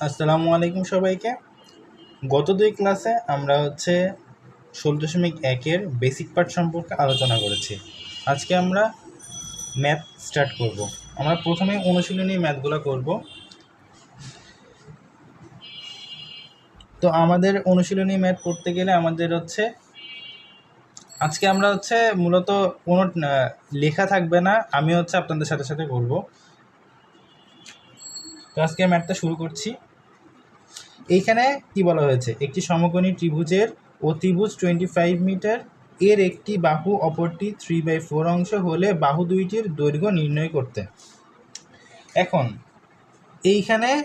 আসসালামু আলাইকুম সবাইকে। গত দুই ক্লাসে আমরা হচ্ছে ষোলো দশমিক একের বেসিক পার্ট সম্পর্কে আলোচনা করেছি। আজকে আমরা ম্যাথ স্টার্ট করব। আমরা প্রথমে অনুশীলনী ম্যাথগুলো করব। তো আমাদের অনুশীলনী ম্যাথ করতে গেলে আমাদের হচ্ছে আজকে আমরা হচ্ছে মূলত কোনো লেখা থাকবে না। আমি হচ্ছে আপনাদের সাথে সাথে করব। তো আজকে ম্যাথটা শুরু করছি। এইখানে কি বলা হয়েছে? একটি সমকোণী ত্রিভুজের অতিভুজ টোয়েন্টি ফাইভ মিটার এর একটি বাহু অপরটি থ্রি বাই ফোর অংশ হলে বাহু দুইটির দৈর্ঘ্য নির্ণয় করতে। এখন, এইখানে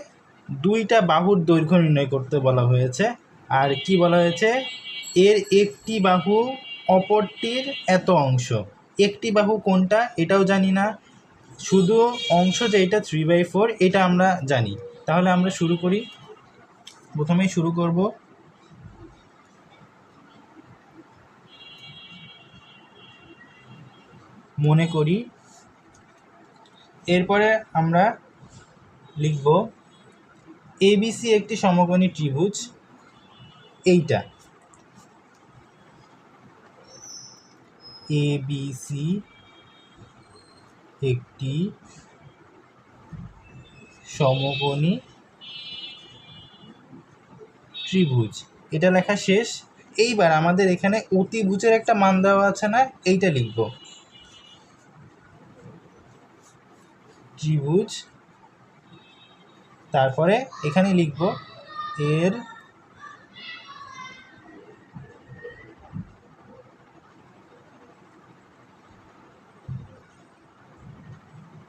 দুইটা বাহুর দৈর্ঘ্য নির্ণয় করতে বলা হয়েছে। আর কি বলা হয়েছে? এর একটি বাহু অপরটির এত অংশ। একটি বাহু কোনটা? এটাও জানি না। শুধু অংশ যেটা থ্রি বাই ফোর এটা আমরা জানি। তাহলে আমরা শুরু করি। প্রথমেই শুরু করব। মনে করি। এরপরে আমরা লিখব এবিসি একটি সমকোণী ত্রিভুজ, এইটা। এবিসি একটি সমকোণী ত্রিভুজ। এটা লেখা শেষ। এইবার আমাদের এখানে অতিভুজের একটা মান দেওয়া আছে না, এইটা লিখব। ত্রিভুজ। তারপরে এখানে লিখব এর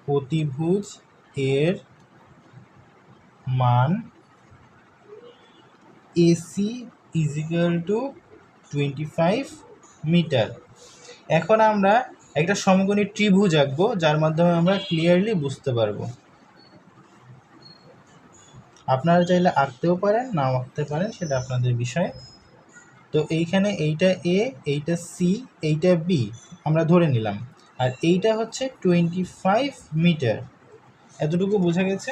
অতিভুজ এর মান AC equal to twenty five metre এখন আমরা একটা সমকোণী ত্রিভুজ আঁকবো, যার মাধ্যমে আমরা ক্লিয়ারলি বুঝতে পারব। আপনারা চাইলে আঁকতেও পারেন, নাও আঁকতে পারেন, সেটা আপনাদের বিষয়। তো এইখানে এইটা এ এইটা সি এইটা বি আমরা ধরে নিলাম। আর এইটা হচ্ছে টোয়েন্টি ফাইভ মিটার এতটুকু বোঝা গেছে?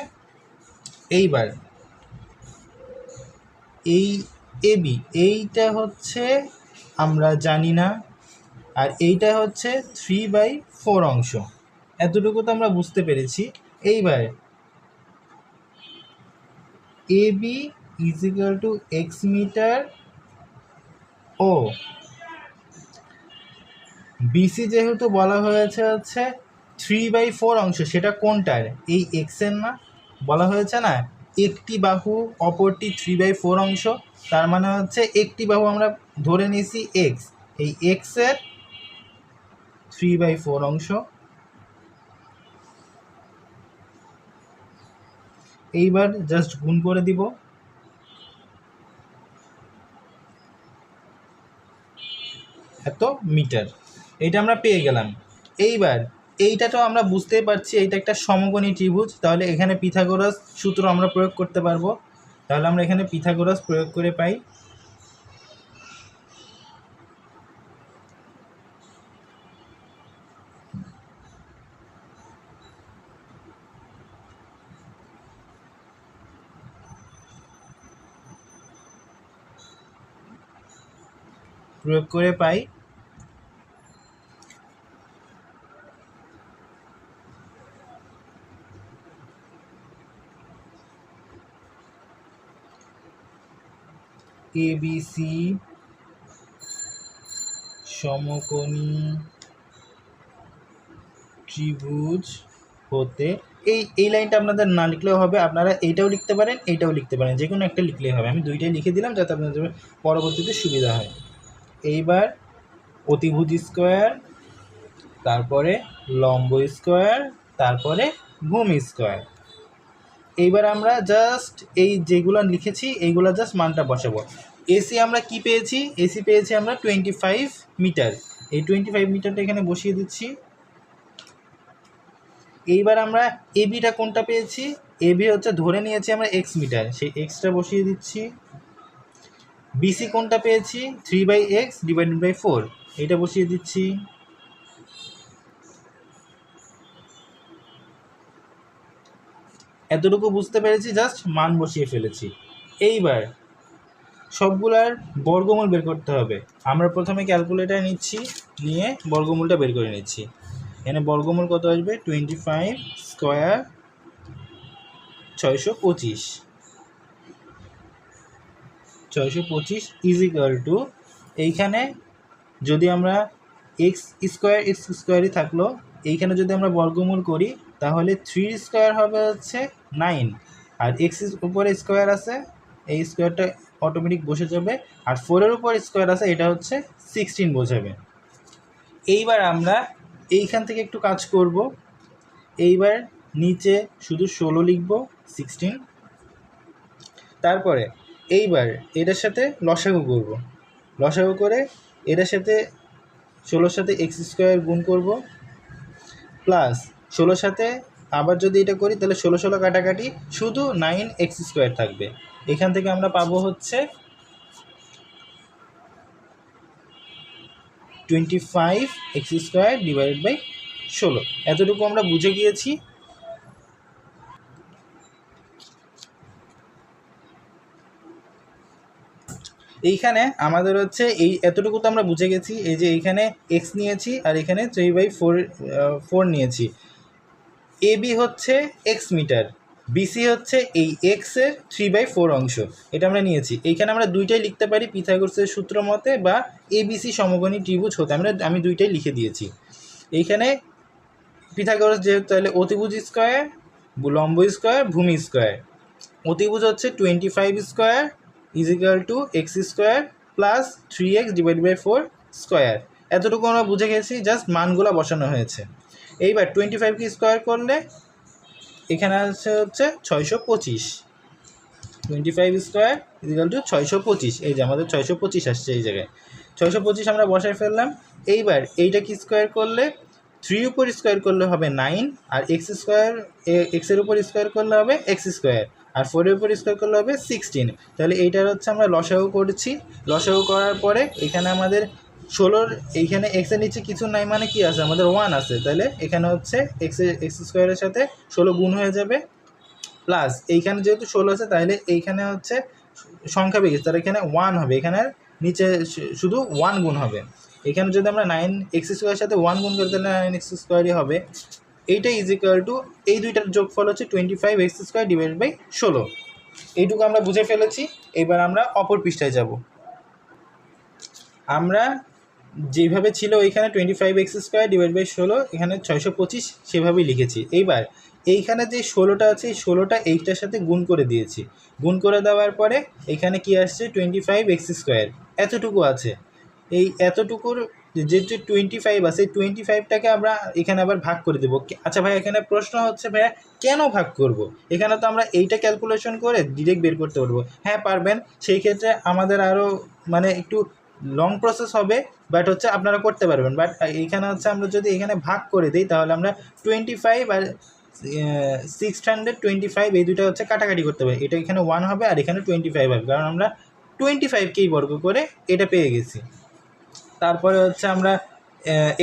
এইবার এই এবি এইটা হচ্ছে আমরা জানি না, আর এইটা হচ্ছে থ্রি বাই ফোর অংশ। এতটুকু তো আমরা বুঝতে পেরেছি। এইবার A B equal to X metre O BC যেহেতু বলা হয়েছে হচ্ছে থ্রি বাই ফোর অংশ, সেটা কোনটার? এই এক্সের না? বলা হয়েছে না? একটি বাহু, অপরটি থ্রি বাই ফোর অংশ। তার মানে হচ্ছে একটি বাহু আমরা ধরে নিয়েছি এক্স এই এক্সের থ্রি বাই ফোর অংশ। এইবার জাস্ট গুণ করে দিব। এত মিটার। এইটা আমরা পেয়ে গেলাম। এইবার এইটা তো আমরা বুঝতেই পারছি, এইটা একটা সমকোণী ত্রিভুজ। তাহলে এখানে পিথাগোরাস সূত্র আমরা প্রয়োগ করতে পারব। তাহলে আমরা এখানে পিথাগোরাস প্রয়োগ করে পাই। প্রয়োগ করে পাই। এবিসি সমকোণী ত্রিভুজ হতে এই এই লাইনটা আপনাদের না লিখলেও হবে, আপনারা এইটাও লিখতে পারেন, এইটাও লিখতে পারেন, যে কোনো একটা লিখলেই হবে। আমি দুইটাই লিখে দিলাম যাতে আপনাদের পরবর্তীতে সুবিধা হয়। এইবার অতিভুজ স্কোয়ার, তারপরে লম্ব স্কোয়ার, তারপরে ভূমি স্কোয়ার। এইবার আমরা জাস্ট এই যেগুলো লিখেছি, এইগুলো জাস্ট মানটা বসাবো। এসি আমরা কি পেয়েছি? এসি পেয়েছি আমরা টোয়েন্টি ফাইভ মিটার এই টোয়েন্টি ফাইভ মিটারটা এখানে বসিয়ে দিচ্ছি। এইবার আমরা এবিটা কোনটা পেয়েছি? এবি হচ্ছে ধরে নিয়েছি আমরা এক্স মিটার সেই এক্সটা বসিয়ে দিচ্ছি। বিসি কোনটা পেয়েছি? Three by X divided by four এটা বসিয়ে দিচ্ছি। এতটুকু বুঝতে পেরেছি, জাস্ট মান বসিয়ে ফেলেছি। এইবার সবগুলার বর্গমূল বের করতে হবে। আমরা প্রথমে ক্যালকুলেটার নিচ্ছি, নিয়ে বর্গমূলটা বের করে নিচ্ছি। এখানে বর্গমূল কত আসবে? টোয়েন্টি ফাইভ স্কোয়ার ছয়শো পঁচিশ। ছয়শো পঁচিশ ইজিক্যাল টু এইখানে যদি আমরা এক্স স্কোয়ার এক্স স্কোয়ারই থাকল, এইখানে যদি আমরা বর্গমূল করি, তাহলে থ্রি স্কোয়ার হবে হচ্ছে নাইন আর এক্স উপরে স্কোয়ার আছে, এই স্কোয়ারটা অটোমেটিক বসে যাবে। আর ফোরের উপর স্কোয়ার আছে, এটা হচ্ছে সিক্সটিন বোঝাবে। এইবার আমরা এইখান থেকে একটু কাজ করব। এইবার নিচে শুধু ষোলো লিখব সিক্সটিন তারপরে এইবার এটার সাথে লসাগু করব। লসাগু করে এটার সাথে ষোলোর সাথে এক্স স্কোয়ার গুণ করব। প্লাস ষোলোর সাথে আবার যদি এটা করি, তাহলে ষোলো ষোলো কাটাকাটি শুধু নাইন এক্স স্কোয়ার থাকবে। এখান থেকে আমরা পাবো হচ্ছে twenty five X square divided by ষোলো। এতটুকু আমরা বুঝে গিয়েছি। এইখানে আমাদের হচ্ছে এই এতটুকু তো আমরা বুঝে গেছি, এই যে এইখানে এক্স নিয়েছি আর এখানে থ্রি বাই ফোর ফোর নিয়েছি। এ বি হচ্ছে এক্স মিটার বিসি হচ্ছে এই এক্সের থ্রি বাই ফোর অংশ। এটা আমরা নিয়েছি। এইখানে আমরা দুইটাই লিখতে পারি পিথাগোরাসের সূত্র মতে বা এবিসি সমগণী ত্রিভুজ হতে। আমরা, আমি দুইটাই লিখে দিয়েছি। এইখানে পিথাগোরাস যেহেতু তাহলে অতিভুজ স্কোয়ার লম্ব স্কোয়ার ভূমি স্কোয়ার অতিভুজ হচ্ছে twenty five square equal to X square plus three X divide by four square এতটুকু আমরা বুঝে গেছি জাস্ট মানগুলো বসানো হয়েছে। এইবার টোয়েন্টি ফাইভকে স্কোয়ার করলে এখানে আছে হচ্ছে ছয়শো পঁচিশ। Twenty five square equal to ছয়শো পঁচিশ। এই যে আমাদের ছয়শো পঁচিশ আসছে এই জায়গায়। ছয়শো পঁচিশ আমরা বসায় ফেললাম। এইবার এইটা কি স্কোয়ার করলে? থ্রি উপর স্কোয়ার করলে হবে নাইন আর এক্স স্কোয়ার এক্সের উপর স্কোয়ার করলে হবে এক্স স্কোয়ার আর ফোরের উপর স্কোয়ার করলে হবে সিক্সটিন তাহলে এইটার হচ্ছে আমরা লসাগু করছি। লসাগু করার পরে এখানে আমাদের ষোলোর এইখানে এক্সের নিচে কিছু নাই মানে কি আছে? আমাদের ওয়ান আছে। তাহলে এখানে হচ্ছে এক্স এক্স স্কোয়ারের সাথে ষোলো গুণ হয়ে যাবে। প্লাস এইখানে যেহেতু ষোলো আছে, তাহলে এইখানে হচ্ছে সংখ্যা বেগে তাহলে এখানে ওয়ান হবে। এখানে নিচে শুধু ওয়ান গুণ হবে। এখানে যদি আমরা নাইন এক্স স্কোয়ারের সাথে ওয়ান গুণ করি, তাহলে নাইন এক্স স্কোয়ারই হবে। এইটা ইজ ইকুয়াল টু এই দুইটার যোগফল হচ্ছে twenty five X square divide by ষোলো। এইটুকু আমরা বুঝে ফেলেছি। এবার আমরা অপর পৃষ্ঠায় যাব। আমরা যেভাবে ছিল ওইখানে twenty five X square divide by ষোলো, এখানে ছয়শো পঁচিশ সেভাবেই লিখেছি। এইবার, এইখানে যে ষোলোটা আছে, এই ষোলোটা এইটার সাথে গুণ করে দিয়েছি। গুণ করে দেওয়ার পরে, এখানে কি আসছে? টোয়েন্টি ফাইভ এক্স স্কোয়ার এতটুকু আছে। এই এতটুকুর যে যে টোয়েন্টি ফাইভ আছে টোয়েন্টি ফাইভটাকে আমরা এখানে আবার ভাগ করে দেবো। আচ্ছা ভাই, এখানে প্রশ্ন হচ্ছে ভাইয়া, কেন ভাগ করব। এখানে তো আমরা এইটা ক্যালকুলেশন করে ডিরেক্ট বের করতে পারব। হ্যাঁ পারবেন। সেই ক্ষেত্রে আমাদের আরও মানে একটু লং প্রসেস হবে বাট হচ্ছে আপনারা করতে পারবেন। বাট এখানে হচ্ছে আমরা যদি এখানে ভাগ করে দিই, তাহলে আমরা টোয়েন্টি ফাইভ আর সিক্স হান্ড্রেড টোয়েন্টি ফাইভ এই দুটো হচ্ছে কাটাকাটি করতে পারি। এটা এখানে ওয়ান হবে আর এখানে টোয়েন্টি ফাইভ হবে, কারণ আমরা টোয়েন্টি ফাইভকেই বর্গ করে এটা পেয়ে গেছি। তারপরে হচ্ছে আমরা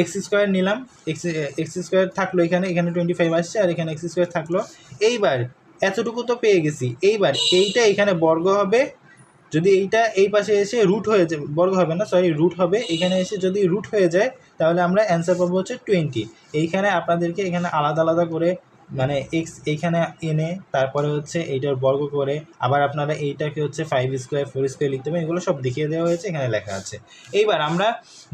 এক্স স্কোয়ার নিলাম। এক্স এক্স স্কোয়ার থাকল এখানে এখানে টোয়েন্টি ফাইভ আসছে আর এখানে এক্স স্কোয়ার থাকল। এইবার, এতটুকু তো পেয়ে গেছি। এইবার, এইটা এখানে বর্গ হবে যদি এইটা এই পাশে এসে রুট হয়ে যায় বর্গ হবে না সরি রুট হবে। এখানে এসে যদি রুট হয়ে যায়, তাহলে আমরা অ্যান্সার পাবো হচ্ছে টোয়েন্টি এইখানে আপনাদেরকে এখানে আলাদা আলাদা করে মানে এক্স এইখানে এনে, তারপরে হচ্ছে এইটার বর্গ করে, আবার আপনারা এইটাকে হচ্ছে ফাইভ স্কোয়ার ফোর স্কোয়ার লিখতে পারেন, এগুলো সব দেখিয়ে দেওয়া হয়েছে, এখানে লেখা আছে। এইবার আমরা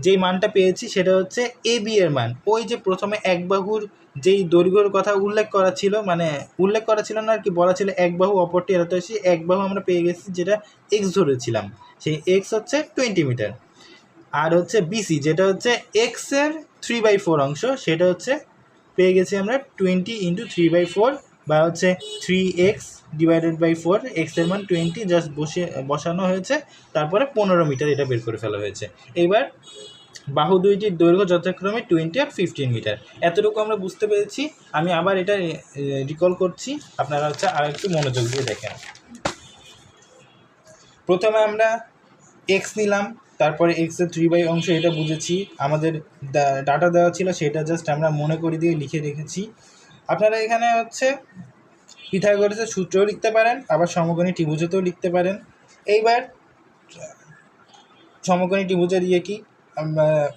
যেই মানটা পেয়েছি, সেটা হচ্ছে এ বি এর মান। ওই যে প্রথমে এক বাহুর যেই দৈর্ঘ্যর কথা উল্লেখ করা ছিল মানে উল্লেখ করা ছিল না আর কি, বলা ছিল এক বাহু অপরটি এত এসে এক বাহু আমরা পেয়ে গেছি যেটা এক্স ধরেছিলাম, সেই এক্স হচ্ছে টোয়েন্টি মিটার আর হচ্ছে বিসি যেটা হচ্ছে এক্সের থ্রি বাই ফোর অংশ, সেটা হচ্ছে পেয়ে গেছি আমরা twenty into three by four বা হচ্ছে three x divided by four এক্সের মান টোয়েন্টি জাস্ট বসে, বসানো হয়েছে, তারপরে পনেরো মিটার এটা বের করে ফেলা হয়েছে। এবার বাহু দুইটির দৈর্ঘ্য যথাক্রমে টোয়েন্টি আর ফিফটিন মিটার। এতটুকু আমরা বুঝতে পেরেছি। আমি আবার এটা রিকল করছি। আপনারা হচ্ছে আর একটু মনোযোগ দিয়ে দেখেন। প্রথমে আমরা এক্স নিলাম, তারপরে এক্সের থ্রি বাই অংশ এটা বুঝেছি। আমাদের ডাটা দেওয়া ছিল, সেটা জাস্ট আমরা মনে করে দিয়ে লিখে রেখেছি। আপনারা এখানে হচ্ছে পিথাগোরাসের সূত্রও লিখতে পারেন, আবার সমকোণী ত্রিভুজতেও লিখতে পারেন। এইবার সমকোণী ত্রিভুজের ইয়ে কি?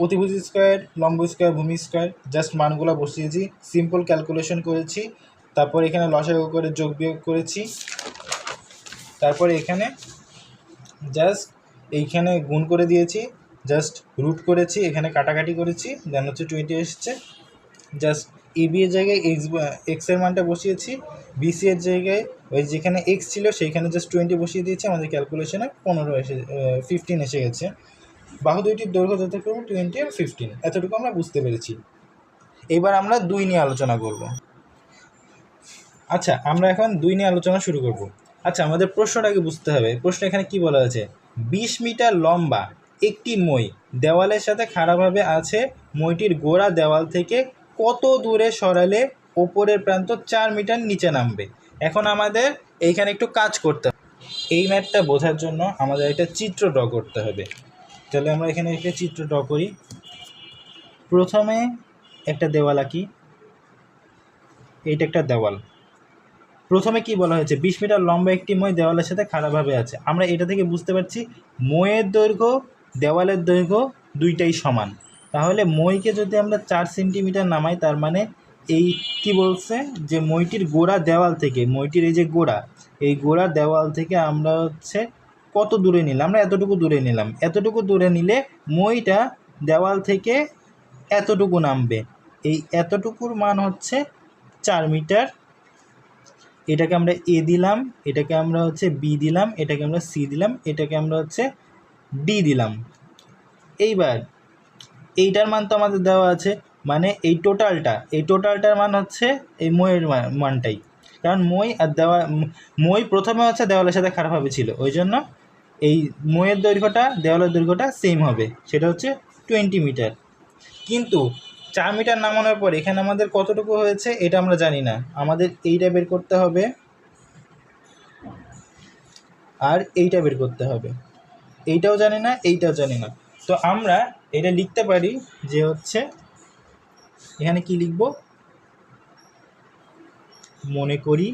অতিভুজ স্কোয়ার, লম্ব স্কোয়ার, ভূমি স্কোয়ার জাস্ট মানগুলো বসিয়েছি সিম্পল ক্যালকুলেশন করেছি, তারপর এখানে লসাগু করে যোগ বিয়োগ করেছি, তারপরে এখানে জাস্ট এইখানে গুণ করে দিয়েছি জাস্ট রুট করেছি, এখানে কাটাকাটি করেছি দেন হচ্ছে টোয়েন্টি এসছে জাস্ট এবি এর জায়গায় এক্স এক্সের মানটা বসিয়েছি বিসি এর জায়গায় ওই যেখানে এক্স ছিল, সেইখানে জাস্ট টোয়েন্টি বসিয়ে দিয়েছি, আমাদের ক্যালকুলেশনে পনেরো এসে ফিফটিন এসে গেছে। বাহু দুইটির দৈর্ঘ্য যথাক্রমে টোয়েন্টি আর ফিফটিন এতটুকু আমরা বুঝতে পেরেছি। এবার আমরা দুই নিয়ে আলোচনা করব। আচ্ছা আমরা এখন দুই নিয়ে আলোচনা শুরু করব। আচ্ছা আমাদের প্রশ্নটাকে বুঝতে হবে। প্রশ্ন এখানে কি বলা আছে? বিশ মিটার লম্বা একটি মই দেওয়ালের সাথে খাড়াভাবে আছে মইটির গোড়া দেওয়াল থেকে কত দূরে সরালে ওপরের প্রান্ত চার মিটার নিচে নামবে? এখন আমাদের এইখানে একটু কাজ করতে হবে। এই ম্যাথটা বোঝার জন্য আমাদের একটা চিত্র ড্র করতে হবে। তাহলে আমরা এখানে একটা চিত্র ড্র করি। প্রথমে একটা দেওয়াল আঁকি। এইটা একটা দেওয়াল। প্রথমে কি বলা হয়েছে? বিশ মিটার লম্বা একটি মই দেওয়ালের সাথে খারাপভাবে আছে। আমরা এটা থেকে বুঝতে পারছি, মইয়ের দৈর্ঘ্য, দেওয়ালের দৈর্ঘ্য দুইটাই সমান। তাহলে মইকে যদি আমরা চার সেন্টিমিটার নামাই, তার মানে এই কি বলছে? যে মইটির গোড়া দেওয়াল থেকে, মইটির এই যে গোড়া, এই গোড়া দেওয়াল থেকে আমরা হচ্ছে কত দূরে নিলাম? আমরা এতটুকু দূরে নিলাম। এতটুকু দূরে নিলে মইটা দেওয়াল থেকে এতটুকু নামবে। এই এতটুকুর মান হচ্ছে চার মিটার। এটাকে আমরা এ দিলাম, এটাকে আমরা হচ্ছে বি দিলাম, এটাকে আমরা সি দিলাম, এটাকে আমরা হচ্ছে ডি দিলাম। এইবার এইটার মান তো আমাদের দেওয়া আছে মানে এই টোটালটা, এই টোটালটার মান হচ্ছে এই মইয়ের মানটাই। কারণ মই আর দেওয়া, মই প্রথমে হচ্ছে দেওয়ালের সাথে খারাপভাবে ছিল, ওই জন্য এই মোয়ের দৈর্ঘ্যটা, দেওয়ালের দৈর্ঘ্যটা সেম হবে। সেটা হচ্ছে টোয়েন্টি মিটার কিন্তু চার মিটার নামানোর পর এখানে আমাদের কতটুকু হয়েছে এটা আমরা জানি না। আমাদের এইটা বের করতে হবে আর এইটা বের করতে হবে। এইটাও জানি না, এইটাও জানি না। তো আমরা এটা লিখতে পারি যে হচ্ছে, এখানে কি লিখব? মনে করি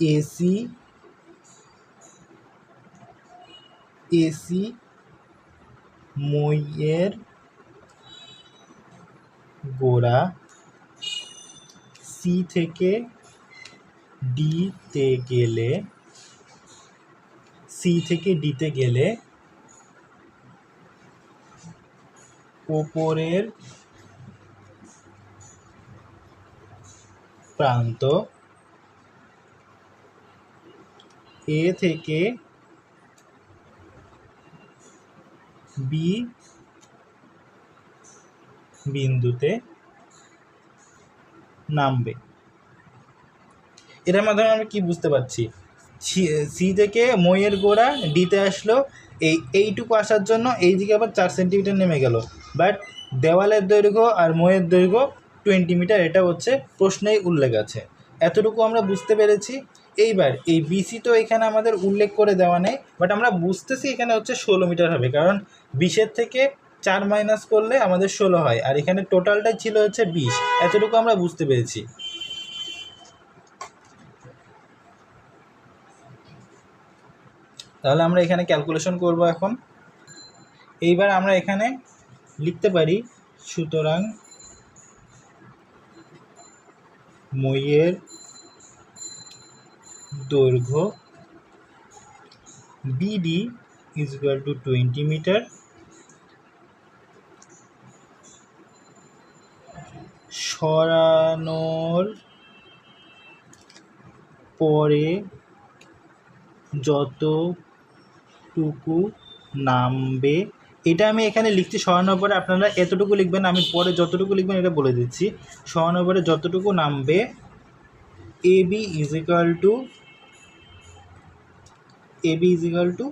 এসি এসি মইয়ের গোড়া সি থেকে ডিতে গেলে সি থেকে ডিতে গেলে ওপরের প্রান্ত এ থেকে বি বিন্দুতে নামবে। এটার মাধ্যমে আমরা কি বুঝতে পারছি? সি থেকে মইয়ের গোড়া ডিতে আসলো, এই, এইটুকু আসার জন্য এই দিকে আবার চার সেন্টিমিটার নেমে গেল। বাট দেওয়ালের দৈর্ঘ্য আর মইয়ের দৈর্ঘ্য টোয়েন্টি মিটার, এটা হচ্ছে প্রশ্নেই উল্লেখ আছে। এতটুকু আমরা বুঝতে পেরেছি। এইবার এই বিসি তো এখানে আমাদের উল্লেখ করে দেওয়া নেই বাট আমরা বুঝতেছি এখানে হচ্ছে ষোলো মিটার হবে, কারণ বিশের থেকে চার মাইনাস করলে আমাদের ষোলো হয়, আর এখানে টোটালটাই ছিল হচ্ছে বিশ। এতটুকু আমরা বুঝতে পেরেছি। তাহলে আমরা এখানে ক্যালকুলেশন করব এখন। এইবার আমরা এখানে লিখতে পারি, সুতরাং মইয়ের দৈর্ঘ্য BD is equal to twenty metre সরানোর পরে যতটুকু নামবে এটা আমি এখানে লিখছি সরানোর পরে আপনারা এতটুকু লিখবেন, আমি পরে যতটুকু লিখবেন এটা বলে দিচ্ছি। সরানোর পরে যতটুকু নামবে A B is equal to A B is equal to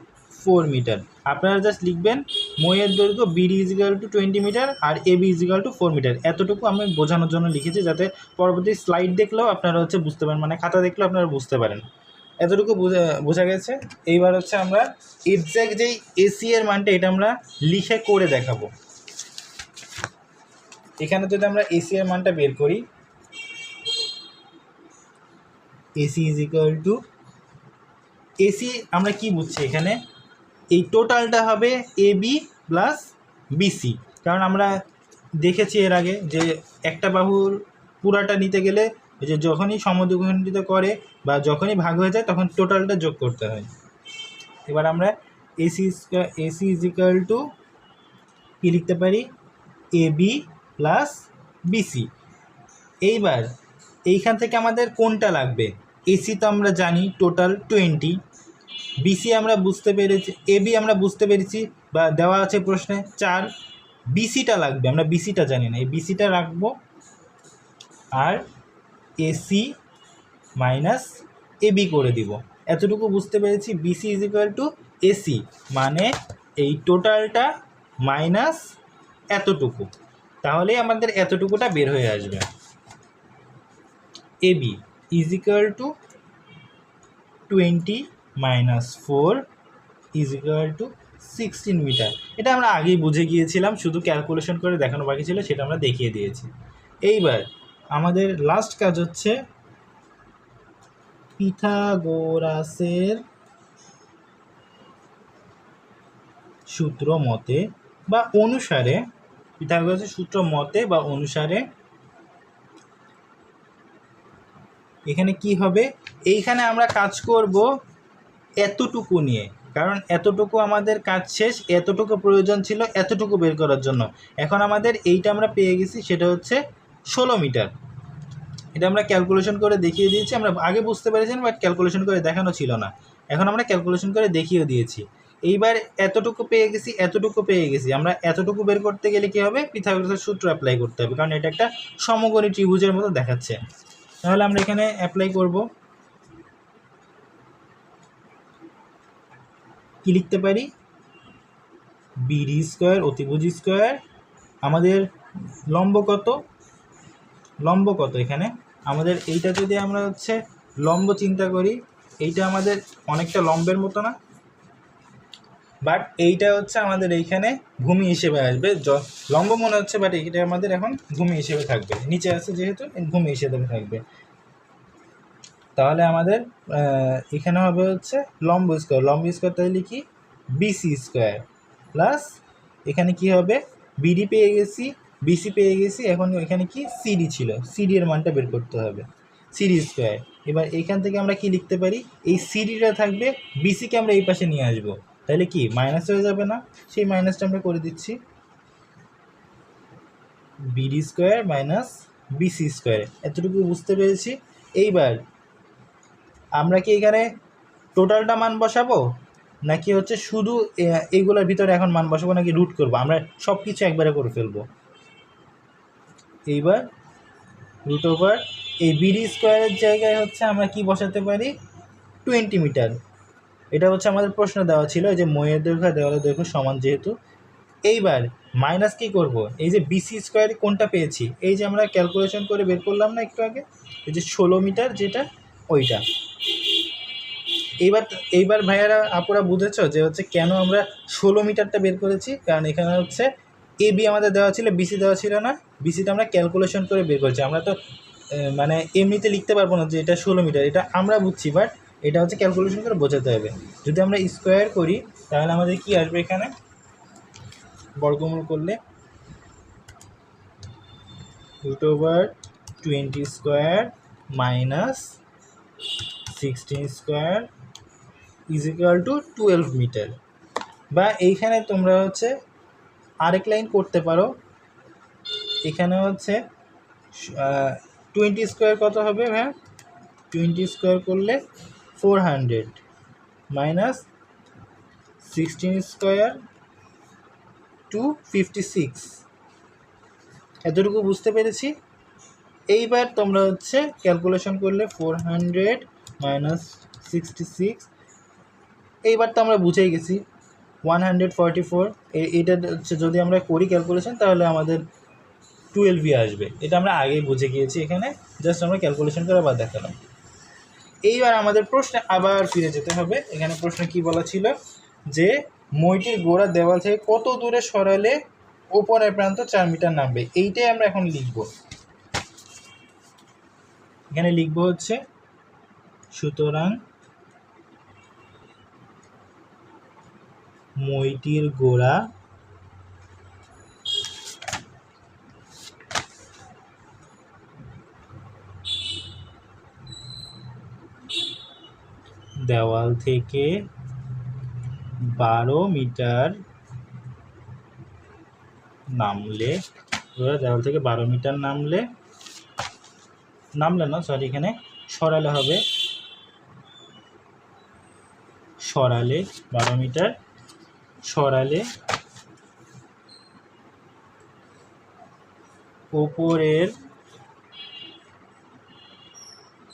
four metre আপনারা জাস্ট লিখবেন, মইয়ের দৈর্ঘ্য BD is equal to twenty metre R A B is equal to four metre এতটুকু আমি বোঝানোর জন্য লিখেছি যাতে পরবর্তী স্লাইড দেখলেও আপনারা হচ্ছে বুঝতে পারেন মানে খাতা দেখলেও আপনারা বুঝতে পারেন। এতটুকু বোঝা বোঝা গেছে। এইবার হচ্ছে আমরা এক্স্যাক্ট যেই এসি এর মানটা, এটা আমরা লিখে করে দেখাবো। এখানে যদি আমরা এসি এর মানটা বের করি AC is equal to AC আমরা কি বুঝছি এখানে? এই টোটালটা হবে এ বি প্লাস বিসি কারণ আমরা দেখেছি এর আগে যে একটা বাহুর পুরাটা নিতে গেলে যে যখনই সমদ্বিখণ্ডিত করে বা যখনই ভাগ হয়ে যায়, তখন টোটালটা যোগ করতে হয়। এবার আমরা এসি এসি ইজ টু কী লিখতে পারি? এ বি প্লাস বিসি এইবার এইখান থেকে আমাদের কোনটা লাগবে? এসি তো আমরা জানি টোটাল টোয়েন্টি বিসি আমরা বুঝতে পেরেছি এ বি আমরা বুঝতে পেরেছি বা দেওয়া আছে প্রশ্নে চার। বিসিটা লাগবে, আমরা বিসিটা জানি না। এই বিসিটা রাখব। আর এসি মাইনাস এবি করে দিব। এতটুকু বুঝতে পেরেছি BC is equal to AC মানে এই টোটালটা মাইনাস এতটুকু। তাহলে আমাদের এতটুকুটা বের হয়ে আসবে। AB is equal to twenty minus four is equal to sixteen metre এটা আমরা আগেই বুঝে গিয়েছিলাম, শুধু ক্যালকুলেশন করে দেখানো বাকি ছিল, সেটা আমরা দেখিয়ে দিয়েছি। এইবার আমাদের লাস্ট কাজ হচ্ছে পিথাগোরাসের সূত্র মতে বা অনুসারে, পিথাগোরাসের সূত্র মতে বা অনুসারে এখানে কি হবে? এইখানে আমরা কাজ করব এতটুকু নিয়ে। কারণ এতটুকু আমাদের কাজ শেষ, এতটুকু প্রয়োজন ছিল, এতটুকু বের করার জন্য। এখন আমাদের এইটা আমরা পেয়ে গেছি, সেটা হচ্ছে ষোলো মিটার। এটা আমরা ক্যালকুলেশন করে দেখিয়ে দিয়েছি। আমরা আগে বুঝতে পেরেছেন বাট ক্যালকুলেশন করে দেখানো ছিল না। এখন আমরা ক্যালকুলেশন করে দেখিয়ে দিয়েছি। এইবার এতটুকু পেয়ে গেছি, এতটুকু পেয়ে গেছি। আমরা এতটুকু বের করতে গেলে কী হবে? পিথাগোরাসের সূত্র অ্যাপ্লাই করতে হবে, কারণ এটা একটা সমকোণী ত্রিভুজের মতো দেখাচ্ছে। তাহলে আমরা এখানে অ্যাপ্লাই করব। কি লিখতে পারি? বিডি স্কোয়ার অতিভুজ স্কোয়ার আমাদের লম্ব কত? লম্ব কত এখানে? আমাদের এইটা যদি আমরা হচ্ছে লম্ব চিন্তা করি, এইটা আমাদের অনেকটা লম্বের মতো না? বাট এইটা হচ্ছে আমাদের এইখানে ভূমি হিসেবে আসবে। লম্ব মনে হচ্ছে বাট এইটা আমাদের এখন ভূমি হিসেবে থাকবে। নিচে আছে যেহেতু ভূমি হিসেবে থাকবে। তাহলে আমাদের এখানে হবে হচ্ছে লম্ব স্কোয়ার লম্ব স্কোয়ার তাহলে কি? বিসি স্কোয়ার প্লাস এখানে কি হবে? বিডি পেয়ে গেছি বিসি পেয়ে গেছি, এখন এখানে কি? সিডি ছিল। সিডি এর মানটা বের করতে হবে। সিডি স্কোয়ার এবার এখান থেকে আমরা কি লিখতে পারি? এই সিডিটা থাকবে বিসিকে আমরা এই পাশে নিয়ে আসব। তাহলে কি? মাইনাস হয়ে যাবে না? সেই মাইনাসটা আমরা করে দিচ্ছি। BD square minus BC square এতটুকু বুঝতে পেরেছি। এইবার আমরা কি এখানে টোটালটা মান বসাবো? নাকি হচ্ছে শুধু, এ- এইগুলোর ভিতরে এখন মান বসাবো? নাকি রুট করব? আমরা সব কিছু একবারে করে ফেলব। এইবার রুট ওভার এই বিডি স্কোয়ারের জায়গায় হচ্ছে আমরা কি বসাতে পারি? টোয়েন্টি মিটার এটা হচ্ছে আমাদের প্রশ্ন দেওয়া ছিল যে ময়ের দৈর্ঘ্য দেওয়ালের দৈর্ঘ্য সমান যেহেতু। এইবার মাইনাস কি করব? এই যে বিসি স্কোয়ার কোনটা পেয়েছি? এই যে আমরা ক্যালকুলেশন করে বের করলাম না একটু আগে? এই যে ষোলো মিটার যেটা ওইটা। এইবার এইবার ভাইয়ারা আপুরা বুঝেছ যে হচ্ছে কেন আমরা ষোলো মিটারটা বের করেছি? কারণ এখানে হচ্ছে এ বি আমাদের দেওয়া ছিল বিসি দেওয়া ছিল না। বিসিটা আমরা ক্যালকুলেশন করে বের করেছি। আমরা তো মানে এমনিতে লিখতে পারব না যে এটা ষোলো মিটার, এটা আমরা বুঝছি বাট এটা হচ্ছে ক্যালকুলেশন করে বোঝাতে হবে। যদি আমরা স্কোয়ার করি, তাহলে আমাদের কি আসবে এখানে? বর্গমূল করলে root over twenty square minus sixteen square is equal to twelve metre বা এইখানে তোমরা হচ্ছে আরেক লাইন করতে পারো। এখানে হচ্ছে টোয়েন্টি স্কোয়ার কত হবে হ্যাঁ টোয়েন্টি স্কোয়ার করলে four hundred minus sixteen square two fifty six এতটুকু বুঝতে পেরেছি? এইবার তোমরা হচ্ছে ক্যালকুলেশন করলে four hundred minus sixty six এইবার তো আমরা বুঝেই গেছি। ওয়ান হান্ড্রেড ফর্টি ফোর এইটা হচ্ছে যদি আমরা করি ক্যালকুলেশন তাহলে আমাদের টুয়েলভই আসবে। এটা আমরা আগেই বুঝে গিয়েছি এখানে জাস্ট আমরা ক্যালকুলেশন করে আবার দেখালাম। এইবার আমাদের প্রশ্নে আবার ফিরে যেতে হবে। এখানে প্রশ্নে কি বলা ছিল? যে মইটির গোড়া দেওয়াল থেকে কত দূরে সরালে ওপরের প্রান্ত চার মিটার নামবে? এইটাই আমরা এখন লিখব। এখানে লিখব হচ্ছে, সুতরাং মইটির গোড়া দেওয়াল থেকে বারো মিটার নামলে দেওয়াল থেকে বারো মিটার নামলে নামলে না সরি এখানে সরালে হবে। সরালে বারো মিটার সরালে ওপরের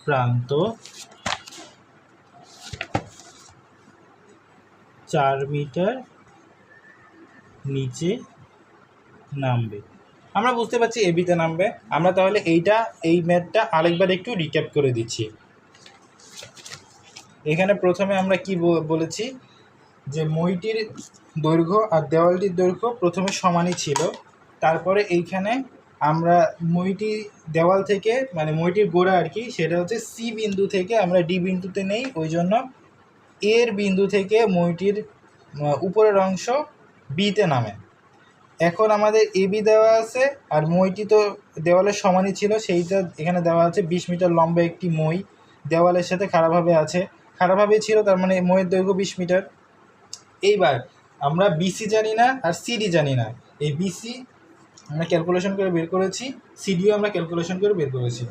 প্রান্ত চার মিটার নিচে নামবে। আমরা বুঝতে পারছি এবিতে নামবে। আমরা তাহলে এইটা, এই ম্যাথটা আরেকবার একটু রিক্যাপ করে দিচ্ছি। এখানে প্রথমে আমরা কি বলেছি? যে মইটির দৈর্ঘ্য আর দেওয়ালটির দৈর্ঘ্য প্রথমে সমানই ছিল। তারপরে এইখানে আমরা মইটি দেওয়াল থেকে মানে মইটির গোড়া আর কি, সেটা হচ্ছে সি বিন্দু থেকে আমরা ডি বিন্দুতে নেই। ওই জন্য এর বিন্দু থেকে মইটির উপরের অংশ বিতে নামে। এখন আমাদের এবি দেওয়া আছে, আর মইটি তো দেওয়ালের সমানই ছিল, সেইটা এখানে দেওয়া আছে। বিশ মিটার লম্বা একটি মই দেওয়ালের সাথে খারাপভাবে আছে। খারাপভাবে ছিল, তার মানে মইয়ের দৈর্ঘ্য বিশ মিটার। এইবার, আমরা বিসি জানি না আর সিডি জানি না। এই বিসি আমরা ক্যালকুলেশন করে বের করেছি সিডিও আমরা ক্যালকুলেশন করে বের করেছি।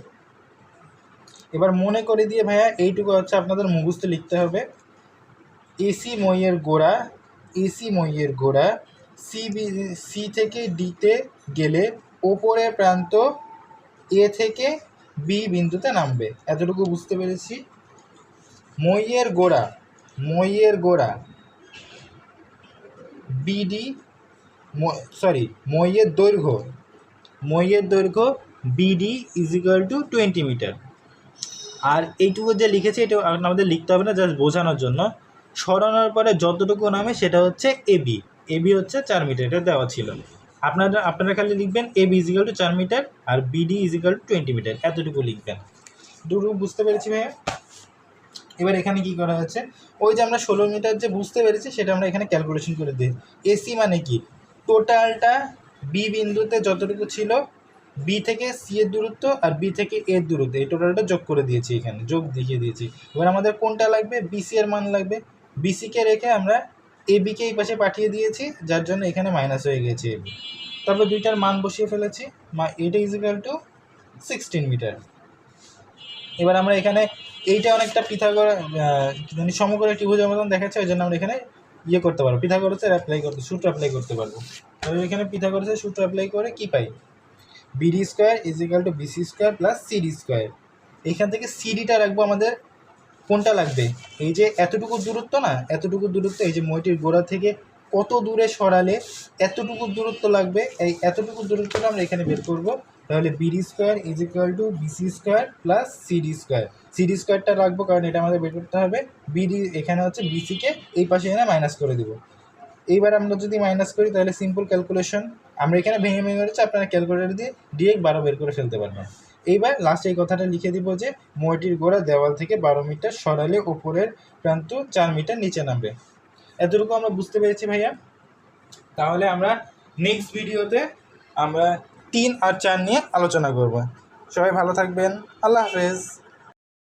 এবার মনে করে দিয়ে ভাইয়া, এইটুকু হচ্ছে আপনাদের মুখস্থ লিখতে হবে। এসি মইয়ের গোড়া এসি মইয়ের গোড়া সি সি থেকে ডিতে গেলে ওপরের প্রান্ত এ থেকে বি বিন্দুতে নামবে। এতটুকু বুঝতে পেরেছি। মইয়ের গোড়া মইয়ের গোড়া বিডি সরি মইয়ের দৈর্ঘ্য মইয়ের দৈর্ঘ্য BD is equal to twenty metre আর এইটুকু যে লিখেছে, এটা আমাদের লিখতে হবে না জাস্ট বোঝানোর জন্য। সরানোর পরে যতটুকু নামে, সেটা হচ্ছে এবি এবি হচ্ছে চার মিটার এটা দেওয়া ছিল। আপনারা আপনারা খালি লিখবেন এবি ইজিক্যাল টু চার metre R BD equal to twenty metre এতটুকু লিখবেন। দুটুকু বুঝতে পেরেছি ভাইয়া? এবার এখানে কি করা হচ্ছে ওই যে আমরা ষোলো মিটার যে বুঝতে পেরেছি, সেটা আমরা এখানে ক্যালকুলেশন করে দিই। এসি মানে কি? টোটালটা বি বিন্দুতে যতটুকু ছিল বি থেকে সি এর দূরত্ব আর বি থেকে এর দূরত্ব। এই টোটালটা যোগ করে দিয়েছি এখানে, যোগ দেখিয়ে দিয়েছি। এবার আমাদের কোনটা লাগবে? বিসি এর মান লাগবে। বিসিকে রেখে আমরা এ বিকে এই পাশে পাঠিয়ে দিয়েছি, যার জন্য এখানে মাইনাস হয়ে গেছে এবি তারপর দুইটার মান বসিয়ে ফেলেছি। মা, এটা ইজিক্যাল টু সিক্সটিন মিটার এবার আমরা এখানে এইটা অনেকটা পিথাগোর মানে সমকোণী ত্রিভুজের মতন দেখাচ্ছে, ওই জন্য আমরা এখানে ইয়ে করতে পারব। পিথাগোরাসের অ্যাপ্লাই করতে, সূত্র অ্যাপ্লাই করতে পারব। তাহলে এখানে পিথাগোরাসের সূত্র অ্যাপ্লাই করে কি পাই? BD square is equal to BC square plus CD square এইখান থেকে সিডিটা রাখব আমাদের, কোনটা লাগবে? এই যে এতটুকু দূরত্ব না, এতটুকু দূরত্ব, এই যে মইটির গোড়া থেকে কত দূরে সরালে এতটুকু দূরত্ব লাগবে? এই এতটুকু দূরত্বটা আমরা এখানে বের করব। তাহলে BD square is equal to BC square plus CD square CD স্কোয়ারটা রাখব কারণ এটা আমাদের বের করতে হবে। বিডি এখানে হচ্ছে বিসিকে এই পাশে এনে মাইনাস করে দেবো। এইবার আমরা যদি মাইনাস করি, তাহলে সিম্পল ক্যালকুলেশন আমরা এখানে ভেঙে ভেঙে করেছি, আপনারা ক্যালকুলেটর দিয়ে ডিরেক্ট বারো বের করে ফেলতে পারবেন। এইবার লাস্টে এই কথাটা লিখে দিব যে, মইটির গোড়া দেওয়াল থেকে বারো মিটার সরালে ওপরের প্রান্ত চার মিটার নিচে নামবে। এতটুকু আমরা বুঝতে পেরেছি ভাইয়া। তাহলে আমরা নেক্সট ভিডিওতে আমরা তিন আর চার নিয়ে আলোচনা করব। সবাই ভালো থাকবেন। আল্লাহ হাফেজ।